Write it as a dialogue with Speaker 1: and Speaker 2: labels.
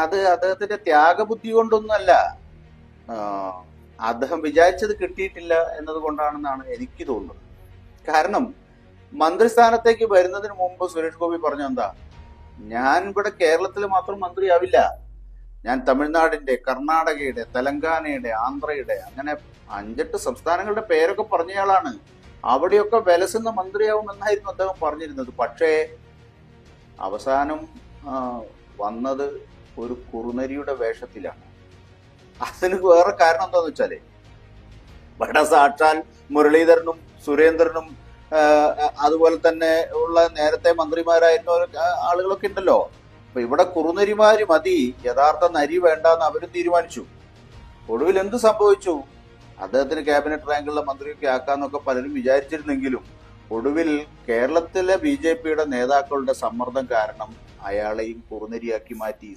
Speaker 1: അത് അദ്ദേഹത്തിന്റെ ത്യാഗബുദ്ധി കൊണ്ടൊന്നുമല്ല. അദ്ദേഹം വിചാരിച്ചത് കിട്ടിയിട്ടില്ല എന്നതുകൊണ്ടാണെന്നാണ് എനിക്ക് തോന്നുന്നത്. കാരണം മന്ത്രിസ്ഥാനത്തേക്ക് വരുന്നതിന് മുമ്പ് സുരേഷ് ഗോപി പറഞ്ഞു എന്താ? ഞാൻ ഇവിടെ കേരളത്തിൽ മാത്രം മന്ത്രിയാവില്ല. ഞാൻ തമിഴ്നാടിന്റെ കർണാടകയുടെ തെലങ്കാനയുടെ ആന്ധ്രയുടെ അങ്ങനെ അഞ്ചെട്ട് സംസ്ഥാനങ്ങളുടെ പേരൊക്കെ പറഞ്ഞയാളാണ്. അവിടെയൊക്കെ വിലസുന്ന മന്ത്രിയാവുമെന്നായിരുന്നു അദ്ദേഹം പറഞ്ഞിരുന്നത്. പക്ഷേ അവസാനം വന്നത് ഒരു കുറുനരിയുടെ വേഷത്തിലാണ്. അതിന് വേറെ കാരണം എന്താന്ന് വെച്ചാൽ ഇവിടെ സാക്ഷാൽ മുരളീധരനും സുരേന്ദ്രനും അതുപോലെ തന്നെ ഉള്ള നേരത്തെ മന്ത്രിമാരായിരുന്ന ആളുകളൊക്കെ ഉണ്ടല്ലോ. അപ്പൊ ഇവിടെ കുറുനരിമാര് മതി യഥാർത്ഥ നരി വേണ്ടെന്ന് അവരും തീരുമാനിച്ചു. ഒടുവിൽ എന്ത് സംഭവിച്ചു? അദ്ദേഹത്തിന് ക്യാബിനറ്റ് റാങ്കുള്ള മന്ത്രിയൊക്കെ ആക്കാന്നൊക്കെ പലരും വിചാരിച്ചിരുന്നെങ്കിലും ഒടുവിൽ കേരളത്തിലെ ബി നേതാക്കളുടെ സമ്മർദ്ദം കാരണം അയാളെയും കുറുനരിയാക്കി മാറ്റി